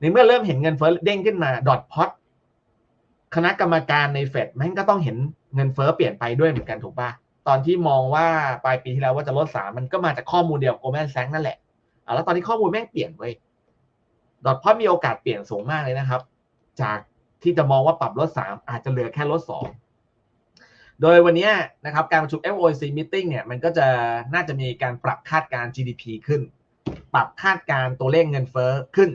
ในเมื่อเริ่มเห็นเงินเฟ้อเด้งขึ้นมาดอทพอตคณะกรรมการในเฟดแม่งก็ต้องเห็นเงินเฟ้อเปลี่ยนไปด้วยเหมือนกันถูกปะตอนที่มองว่าปลายปีที่แล้วว่าจะลดสามมันก็มาจากข้อมูลเดียวโกลแมนแซงนั่นแหละอะแล้วตอนนี้ข้อมูลแม่งเปลี่ยนเว้ยดอทพอตมีโอกาสเปลี่ยนสูงมากเลยนะครับ จากที่จะมองว่าปรับลดสามอาจจะเหลือแค่ลดสองโดยวันนี้นะครับการประชุม FOMC meeting เนี่ยมันก็จะน่าจะมีการปรับคาดการ GDP ขึ้น ปรับคาดการ์ตัวเลขเงินเฟ้อขึ้น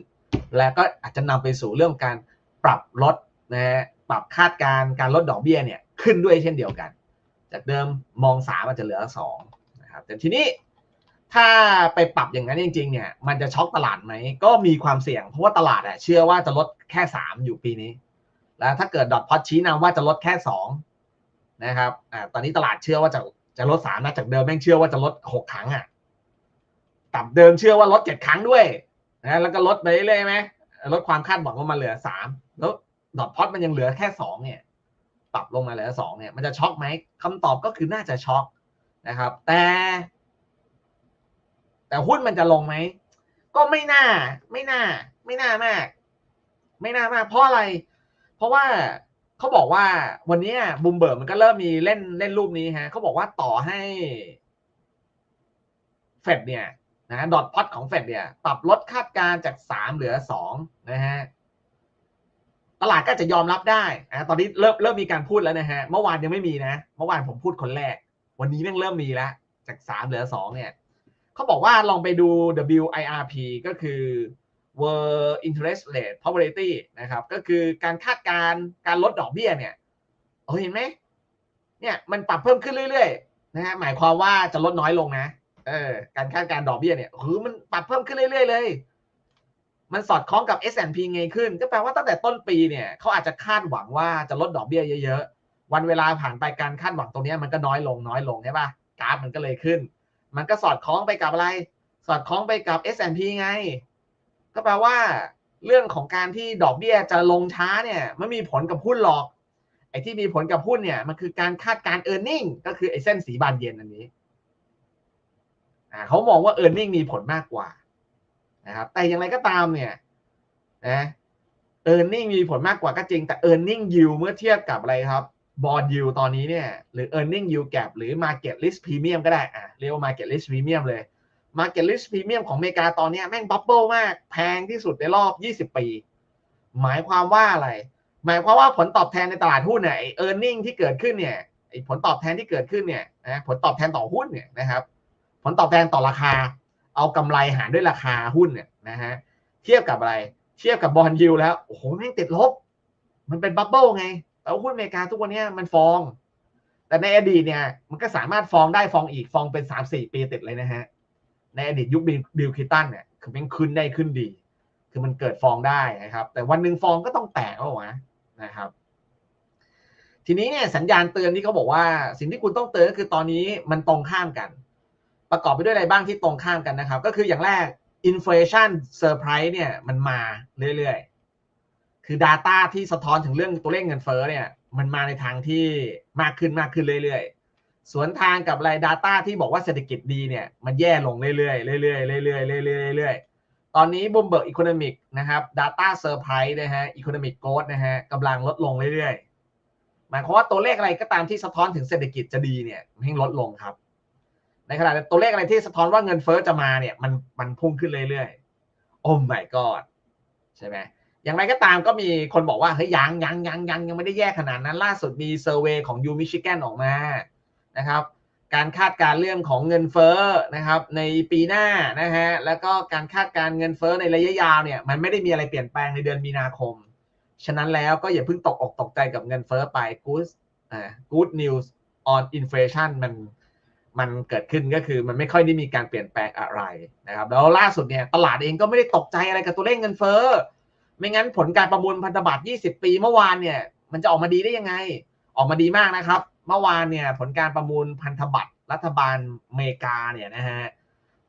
และก็อาจจะนำไปสู่เรื่องการปรับลดนะฮะปรับคาดการณ์การลดดอกเบี้ยเนี่ยขึ้นด้วยเช่นเดียวกัน จากเดิมมองสามอาจจะเหลือสองนะครับแต่ทีนี้ถ้าไปปรับอย่างนั้นจริงๆเนี่ยมันจะช็อกตลาดไหมก็มีความเสี่ยงเพราะว่าตลาดอะเชื่อว่าจะลดแค่สามอยู่ปีนี้ แล้วถ้าเกิดดอทพอตชี้นำว่าจะลดแค่สองนะครับอ่าตอนนี้ตลาดเชื่อว่าจะจะลดสามนะจากเดิมแม่งเชื่อว่าจะลดหกครั้งอะตับเดิมเชื่อว่าลดเจ็ดครั้งด้วย นะแล้วก็ลดไปเรื่อยๆไหมลดความคาดหวังลงมาเหลือสามแล้วดอทพอตมันยังเหลือแค่สองเนี่ย ปรับลงมาเหลือสองเนี่ย มันจะช็อกไหมคำตอบก็คือน่าจะช็อกนะครับ แต่ แต่หุ้นมันจะลงไหมก็ไม่น่า ไม่น่า ไม่น่ามาก ไม่น่ามาก เพราะอะไร เพราะว่าเขาบอกว่าวันนี้บูมเบิร์กมันก็เริ่มมีเล่นเล่นรูปนี้ฮะเขาบอกว่าต่อให้เฟดเนี่ย นะดอทพอตของเฟดเนี่ย ปรับลดคาดการจากสามเหลือสองนะฮะตลาดก็จะยอมรับได้นะตอนนี้เริ่มเริ่มมีการพูดแล้วนะฮะ เมื่อวานยังไม่มีนะ เมื่อวานผมพูดคนแรก วันนี้แม่งเริ่มมีแล้ว จากสามเหลือสองเนี่ยเขาบอกว่าลองไปดู WIRP ก็คือ World Interest Rate Probability นะครับ ก็คือการคาดการณ์การลดดอกเบี้ยเนี่ยเออเห็นไหมเนี่ยมันปรับเพิ่มขึ้นเรื่อยๆนะฮะหมายความว่าจะลดน้อยลงนะ เออการคาดการดอกเบี้ยเนี่ยคือมันปรับเพิ่มขึ้นเรื่อยๆเลย มันสอดคล้องกับ S&P ไงขึ้น ก็แปลว่าตั้งแต่ต้นปีเนี่ยเขาอาจจะคาดหวังว่าจะลดดอกเบี้ยเยอะๆ วันเวลาผ่านไปการคาดหวังตรงนี้มันก็น้อยลงน้อยลงใช่ปะกราฟมันก็เลยขึ้น มันก็สอดคล้องไปกับอะไร สอดคล้องไปกับ S&P ไง ก็แปลว่า เรื่องของการที่ดอกเบี้ยจะลงช้าเนี่ยไม่มีผลกับหุ้นหรอกไอ้ที่มีผลกับหุ้นเนี่ยมันคือการคาดการณ์ e a r n i n g ก็คือไอ้เส้นสีบานเย็นอันนี้ เขามองว่า e a r n i n g มีผลมากกว่านะครับแต่อย่างไรก็ตามเนี่ยนะ e a r n i n g มีผลมากกว่าก็จริง แต่ e a r n i n g yield เมื่อเทียบกับอะไรครับบอลยิวตอนนี้เนี่ยหรือ e a r n i n g yield gap หรือ market risk premium ก็ได้อะเรียกว่า market risk premium เลย market risk premium ของอเมริกาตอนนี้แม่งบับเบิลมากแพงที่สุดในรอบ 20 ปี หมายความว่าอะไร หมายความว่าผลตอบแทนในตลาดหุ้นเนี่ยไอ้ earning ที่เกิดขึ้นเนี่ยผลตอบแทนที่เกิดขึ้นเนี่ยนะผลตอบแทนต่อหุ้นเนี่ยนะครับ ผลตอบแทนต่อราคา เอากำไรหารด้วยราคาหุ้นเนี่ยนะฮะเทียบกับอะไร เทียบกับบอลยิวแล้วโอ้โหแม่งติดลบ มันเป็นบับเบิ้ลไงแล้วหุ้นอเมริกาทุกวันนี้มันฟอง แต่ในอดีตเนี่ยมันก็สามารถฟองได้ฟองอีกฟองเป็นสามสี่ปีติดเลยนะฮะในอดีตยุคบิลคิตันเนี่ยคือมันขึ้นได้ขึ้นดี คือมันเกิดฟองได้นะครับ แต่วันหนึ่งฟองก็ต้องแตกแล้ววะนะครับ ทีนี้เนี่ยสัญญาณเตือนที่เขาบอกว่า สิ่งที่คุณต้องเตือนก็คือตอนนี้มันตรงข้ามกัน ประกอบไปด้วยอะไรบ้างที่ตรงข้ามกันนะครับ ก็คืออย่างแรกอินฟลชันเซอร์ไพรส์เนี่ยมันมาเรื่อยๆ คือ Data ที่สะท้อนถึงเรื่องตัวเลขเงินเฟ้อเนี่ยมันมาในทางที่มากขึ้นมากขึ้นเรื่อยๆ สวนทางกับอะไร Data ที่บอกว่าเศรษฐกิจดีเนี่ยมันแย่ลงเรื่อยๆเรื่อยๆเรื่อยๆเรื่อยๆเรื่อยๆ ตอนนี้บุมเบิร์กอีโคโนมิกนะครับ Data Surprise นะฮะอีโคโนมิกโกดนะฮะกำลังลดลงเรื่อยๆ หมายความว่าตัวเลขอะไรก็ตามที่สะท้อนถึงเศรษฐกิจจะดีเนี่ยมันลดลงครับ ในขณะตัวเลขอะไรที่สะท้อนว่าเงินเฟ้อจะมาเนี่ยมันมันพุ่งขึ้นเรื่อยๆ โอ้ my god ใช่ไหมอย่างไรก็ตามก็มีคนบอกว่าเฮ้ยยังยังยังยังยังไม่ได้แย่ขนาดนั้น ล่าสุดมีเซอร์เวยของยูมิชิแกนออกมานะครับ การคาดการเรื่องของเงินเฟ้อนะครับ ในปีหน้านะฮะแล้วก็การคาดการเงินเฟ้อในระยะยาวเนี่ย มันไม่ได้มีอะไรเปลี่ยนแปลงในเดือนมีนาคม ฉะนั้นแล้วก็อย่าเพิ่งตกอกตกใจกับเงินเฟ้อไป good อ่า good news on inflation มัน มันเกิดขึ้นก็คือมันไม่ค่อยได้มีการเปลี่ยนแปลงอะไรนะครับ แล้วล่าสุดเนี่ยตลาดเองก็ไม่ได้ตกใจอะไรกับตัวเลขเงินเฟ้อไม่งั้นผลการประมูลพันธบัตร 20 ปีเมื่อวานเนี่ย มันจะออกมาดีได้ยังไง ออกมาดีมากนะครับ เมื่อวานเนี่ยผลการประมูลพันธบัตรรัฐบาลอเมริกาเนี่ยนะฮะ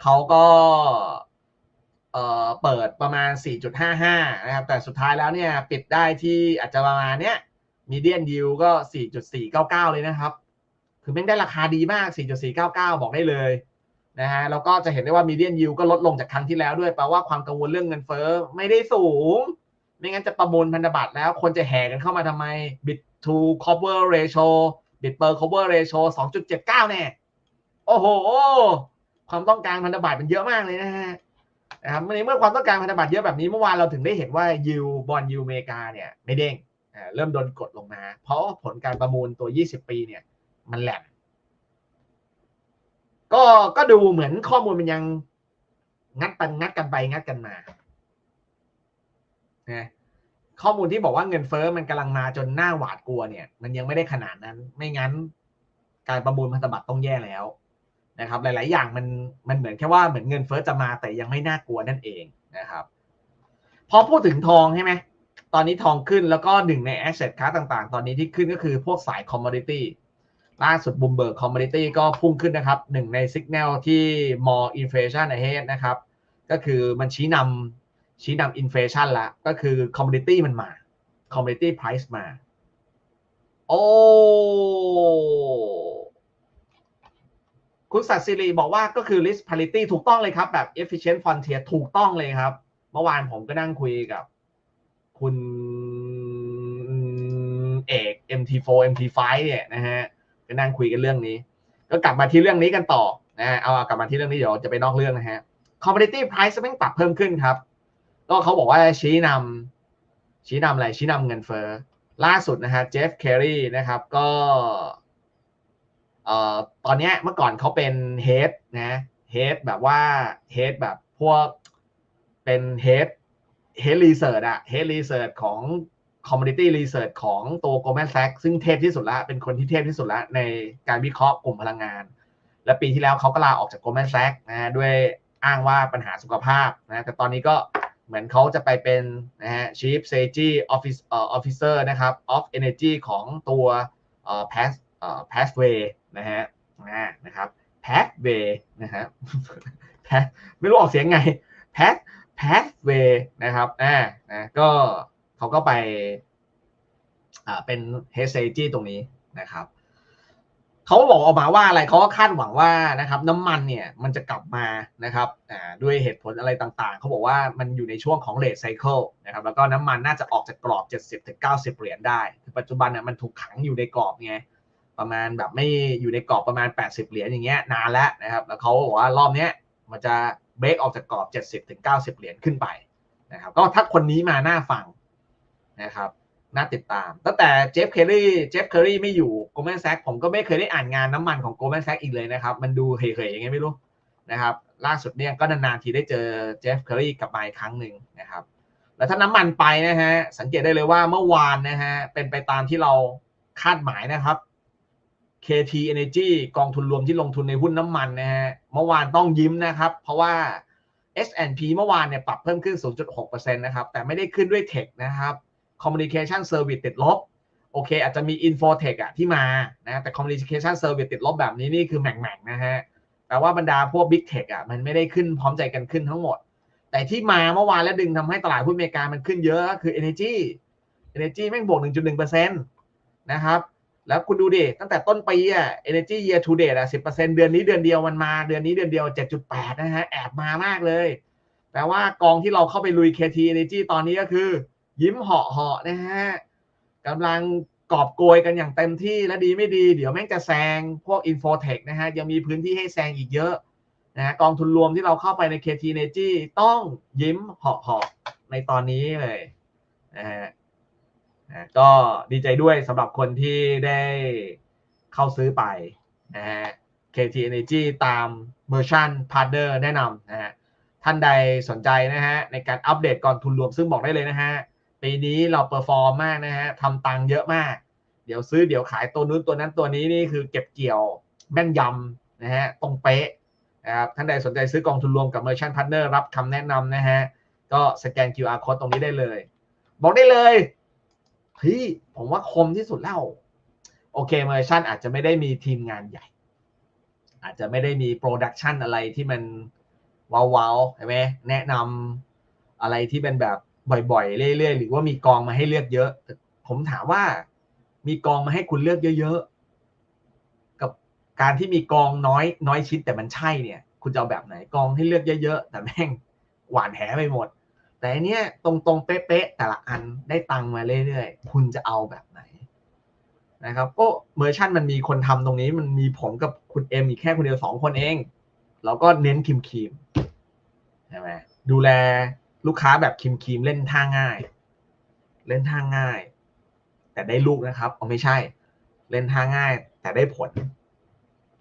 เขาก็เอ่อเปิดประมาณ 4.55 นะครับ แต่สุดท้ายแล้วเนี่ยปิดได้ที่อาจจะประมาณเนี้ยมีเดียนดิวก็ 4.499 เลยนะครับ คือแม่งได้ราคาดีมาก 4.499 บอกได้เลยนะฮะแล้วก็จะเห็นได้ว่ามีเดียนยิวก็ลดลงจากครั้งที่แล้วด้วยแปลว่าความกังวลเรื่องเงินเฟ้อไม่ได้สูง ไม่งั้นจะประมูลพันธบัตรแล้ว คนจะแห่กันเข้ามาทำไม bit to cover ratio bit per cover ratio 2.79 แน่โอ้โห ความต้องการพันธบัตรมันเยอะมากเลยนะฮะนะครับในเมื่อความต้องการพันธบัตรเยอะแบบนี้เมื่อวานเราถึงได้เห็นว่ายิวบอลยูอเมริกาเนี่ยไม่เด้งอ่าเริ่มโดนกดลงมา เพราะผลการประมูลตัว 20 ปีเนี่ย มันแหลมก็ก็ดูเหมือนข้อมูลมันยังงัดไปงัดกันไปงัดกันมานะข้อมูลที่บอกว่าเงินเฟ้อมันกำลังมาจนหน้าหวาดกลัวเนี่ย มันยังไม่ได้ขนาดนั้น ไม่งั้น การประมูลพันธบัตรต้องแย่แล้วนะครับ หลาย ๆ อย่างมันมันเหมือนแค่ว่าเหมือนเงินเฟ้อจะมาแต่ยังไม่น่ากลัวนั่นเองนะครับ พอพูดถึงทองใช่ไหมตอนนี้ทองขึ้นแล้วก็หนึ่งใน asset class ต่าง ๆ ตอนนี้ที่ขึ้นก็คือพวกสาย commodity ล่าสุดบูมเบิร์กคอมม o ดิตี้ก็พุ่งขึ้นนะครับหนึ่งในสัญญาณที่ more inflation ahead นะครับ ก็คือมันชี้นำชี้นำ inflation ละ ก็คือคอมม o ดิตี้มันมาคอมม o ดิตี้ price มา โอ้คุณสัตย์สิริบอกว่าก็คือ risk parity ถูกต้องเลยครับ แบบ efficient frontier ถูกต้องเลยครับ เมื่อวานผมก็นั่งคุยกับ คุณเอก MT4 MT5 เนี่ยนะฮะ ก็นั่งคุยกันเรื่องนี้ ก็กลับมาที่เรื่องนี้กันต่อนะฮะเอากลับมาที่เรื่องนี้เดี๋ยวจะไปนอกเรื่องนะฮะ commodity price แม่งปรับเพิ่มขึ้นครับก็เขาบอกว่าชี้นำชี้นำอะไร ชี้นำเงินเฟ้อล่าสุดนะฮะเจฟเคอรีนะครับก็เอ่อตอนนี้เมื่อก่อนเขาเป็น head นะ head แบบว่า head แบบพวกเป็น head head research อะ head research ของ commodity research ของตัว Goldman Sachs ซึ่งเทพที่สุดละเป็นคนที่เทพที่สุดละในการวิเคราะห์กลุ่มพลังงาน และปีที่แล้วเขาก็ลาออกจาก Goldman Sachs นะด้วยอ้างว่าปัญหาสุขภาพนะแต่ตอนนี้ก็เหมือนเขาจะไปเป็นนะฮะ Chief Strategy Office เอ่อ Officer นะครับ of Energy ของตัวเอ่อ Path เอ่อ Pathway นะฮะนะนะครับ Pathway นะฮะ Path ไม่รู้ออกเสียงไง Path Pathway นะครับอ่านะก็ เขาก็ไปอ่าเป็น head strategy ตรงนี้นะครับเขาบอกออกมาว่าอะไรเขาก็คาดหวังว่านะครับ น้ำมันเนี่ยมันจะกลับมานะครับด้วยเหตุผลอะไรต่างๆ เขาบอกว่ามันอยู่ในช่วงของ late cycle นะครับแล้วก็น้ำมันน่าจะออกจากกรอบ 70-90 เหรียญได้ปัจจุบันเนี่ยมันถูกขังอยู่ในกรอบไงประมาณแบบไม่อยู่ในกรอบประมาณ 80 เหรียญอย่างเงี้ยนานแล้วนะครับ แล้วเขาบอกว่ารอบเนี้ยมันจะเบรกออกจากกรอบ 70-90 เหรียญขึ้นไปนะครับก็ถ้าคนนี้มาหน้าฟัง นะครับน่าติดตาม ตั้งแต่เจฟเคอรี่เจฟเคอรี่ไม่อยู่โกลแมนแซกผมก็ไม่เคยได้อ่านงานน้ำมันของโกลแมนแซกอีกเลยนะครับ มันดูเฮยๆอย่างเงี้ยไม่รู้นะครับล่าสุดเนี่ยก็นานๆทีได้เจอเจฟเคอรี่กลับมาอีกครั้งหนึ่งนะครับแล้วถ้าน้ำมันไปนะฮะสังเกตได้เลยว่าเมื่อวานนะฮะเป็นไปตามที่เราคาดหมายนะครับ KT Energy กองทุนรวมที่ลงทุนในหุ้นน้ำมันนะฮะเมื่อวานต้องยิ้มนะครับ เพราะว่า S&P เมื่อวานเนี่ยปรับเพิ่มขึ้น 0.6%นะครับแต่ไม่ได้ขึ้นด้วยเทคนะครับ Communication Service ติดลบโอเค อาจจะมี Infotech อะที่มานะแต่ Communication Service ติดลบแบบนี้นี่คือแหม่งๆนะฮะแปลว่าบรรดาพวก Big Tech อะมันไม่ได้ขึ้นพร้อมใจกันขึ้นทั้งหมด แต่ที่มาเมื่อวานและดึงทำให้ตลาดหุ้นอเมริกามันขึ้นเยอะก็คือ Energy Energy แม่งบวก 1.1%นะครับแล้วคุณดูดิตั้งแต่ต้นปีอะ Energy Year to Date อะ10%เดือนนี้เดือนเดียวมันมา เดือนนี้เดือนเดียว 7.8 นะฮะแอบมามากเลยแปลว่ากองที่เราเข้าไปลุย KT Energy ตอนนี้ก็คือ ยิ้มเหาะเหาะนะฮะกำลังกอบโกยกันอย่างเต็มที่และดีไม่ดี เดี๋ยวแม่งจะแซงพวก Infotech นะฮะยังมีพื้นที่ให้แซงอีกเยอะนะฮะกองทุนรวมที่เราเข้าไปใน KT Energy ต้องยิ้มเหาะเหาะในตอนนี้เลยนะฮะนะก็ดีใจด้วยสำหรับคนที่ได้เข้าซื้อไปนะฮะ KT Energy ตาม Merchant Partner แนะนำนะฮะท่านใดสนใจนะฮะในการอัปเดตกองทุนรวมซึ่งบอกได้เลยนะฮะ ปีนี้เราเปอร์ฟอร์มมากนะฮะทำตังค์เยอะมาก เดี๋ยวซื้อเดี๋ยวขายตัวนู้นตัวนั้นตัวนี้นี่คือเก็บเกี่ยวแม่นยำนะฮะตรงเป๊ะนะครับท่านใดสนใจซื้อกองทุนรวมกับ Merchant Partner รับคำแนะนำนะฮะก็สแกน QR code ตรงนี้ได้เลย บอกได้เลยเฮ้ยผมว่าคมที่สุดแล้ว โอเค Merchant อาจจะไม่ได้มีทีมงานใหญ่ อาจจะไม่ได้มีโปรดักชันอะไรที่มันว้าวๆใช่ไหมแนะนำอะไรที่เป็นแบบ บ่อยๆ เรื่อยๆ หรือว่ามีกองมาให้เลือกเยอะ ผมถามว่ามีกองมาให้คุณเลือกเยอะๆ กับการที่มีกองน้อยน้อยชิ้นแต่มันใช่เนี่ย คุณจะเอาแบบไหนกองให้เลือกเยอะๆ แต่แม่งหวานแหไปหมด แต่อันเนี้ยตรงๆ เป๊ะๆ แต่ละอันได้ตังมาเรื่อยๆ คุณจะเอาแบบไหนนะครับก็เมอร์ชั่นมันมีคนทำตรงนี้มันมีผมกับคุณเอ็มอีกแค่คนเดียวสองคนเองเราก็เน้นคิมคิมใช่ไหมดูแล ลูกค้าแบบคิมคิมเล่นท่าง่าย เล่นท่าง่าย แต่ได้ลูกนะครับเอาไม่ใช่ เล่นท่าง่าย แต่ได้ผล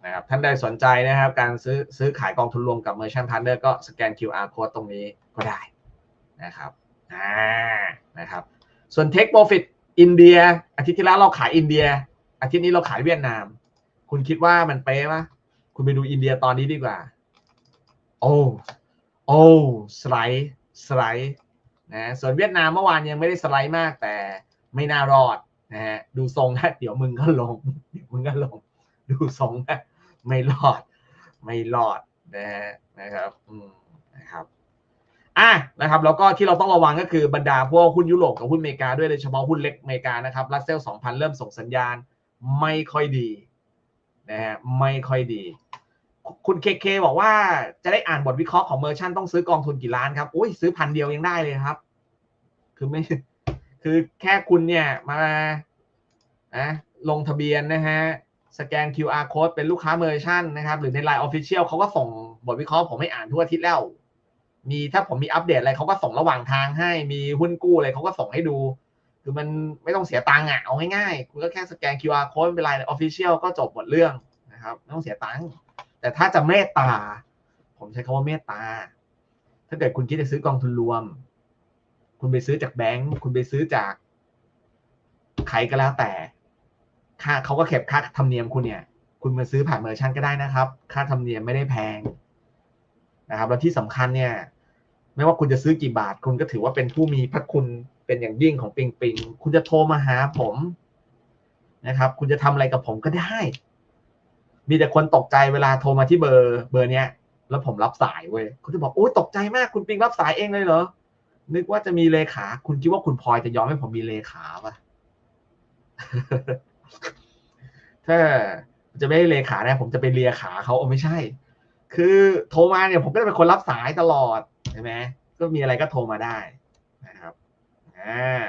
นะครับท่านใดสนใจนะครับ การซื้อซื้อขายกองทุนรวมกับ Merchant Partner ก็สแกน QR code ตรงนี้ก็ได้นะครับอ่านะครับ ส่วน Take Profit อินเดีย อาทิตย์ที่แล้วเราขายอินเดีย อาทิตย์นี้เราขายเวียดนาม คุณคิดว่ามันเป๊ะปะคุณไปดูอินเดียตอนนี้ดีกว่า โอ้โอ้สไลด์ สไลด์นะส่วนเวียดนามเมื่อวานยังไม่ได้สไลด์มากแต่ไม่น่ารอดนะฮะดูทรงนะเดี๋ยวมึงก็ลงเดี๋ยวมึงก็ลง ดูทรงนะไม่รอด ไม่รอดนะฮะนะครับอืมนะครับอะนะครับแล้วก็ที่เราต้องระวังก็คือบรรดาพวกหุ้นยุโรปกับหุ้นอเมริกาด้วยโดยเฉพาะหุ้นเล็กอเมริกานะครับรัสเซล2,000เริ่มส่งสัญญาณไม่ค่อยดีนะฮะไม่ค่อยดี คุณเคเคบอกว่าจะได้อ่านบทวิเคราะห์ของเมอร์ชันต้องซื้อกองทุนกี่ล้านครับอุ้ยซื้อพันเดียวยังได้เลยครับ คือไม่คือแค่คุณเนี่ยมานะลงทะเบียนนะฮะสแกน QR code เป็นลูกค้าเมอร์ชันนะครับ หรือใน Line Official เขาก็ส่งบทวิเคราะห์ผมให้อ่านทุกอาทิตย์แล้ว มีถ้าผมมีอัปเดตอะไรเขาก็ส่งระหว่างทางให้มีหุ้นกู้อะไรเขาก็ส่งให้ดู คือมันไม่ต้องเสียตังค์อะเอาง่ายๆคุณก็แค่สแกน QR code เป็น Line Official ก็จบหมดเรื่องนะครับไม่ต้องเสียตังค์ แต่ถ้าจะเมตตา ผมใช้คำว่าเมตตา ถ้าเกิดคุณคิดจะซื้อกองทุนรวม คุณไปซื้อจากแบงก์คุณไปซื้อจากใครก็แล้วแต่ ค่าเขาก็เก็บค่าธรรมเนียมคุณเนี่ย คุณมาซื้อผ่านเมอร์ชันก็ได้นะครับ ค่าธรรมเนียมไม่ได้แพงนะครับ แล้วที่สำคัญเนี่ย ไม่ว่าคุณจะซื้อกี่บาท คุณก็ถือว่าเป็นผู้มีพระคุณเป็นอย่างยิ่งของปิงปิง คุณจะโทรมาหาผมนะครับ คุณจะทำอะไรกับผมก็ได้ มีแต่คนตกใจเวลาโทรมาที่เบอร์เบอร์เนี้ย แล้วผมรับสายเว้ยเขาจะบอกโอ้ยตกใจมากคุณปิงรับสายเองเลยเหรอ นึกว่าจะมีเลขา คุณคิดว่าคุณพลอยจะยอมให้ผมมีเลขาปะถ้าจะไม่ให้เลขาเนี่ยผมจะไปเลียขาเขาโอ้ไม่ใช่ คือโทรมาเนี่ยผมก็จะเป็นคนรับสายตลอดใช่ไหมก็มีอะไรก็โทรมาได้นะครับอ่า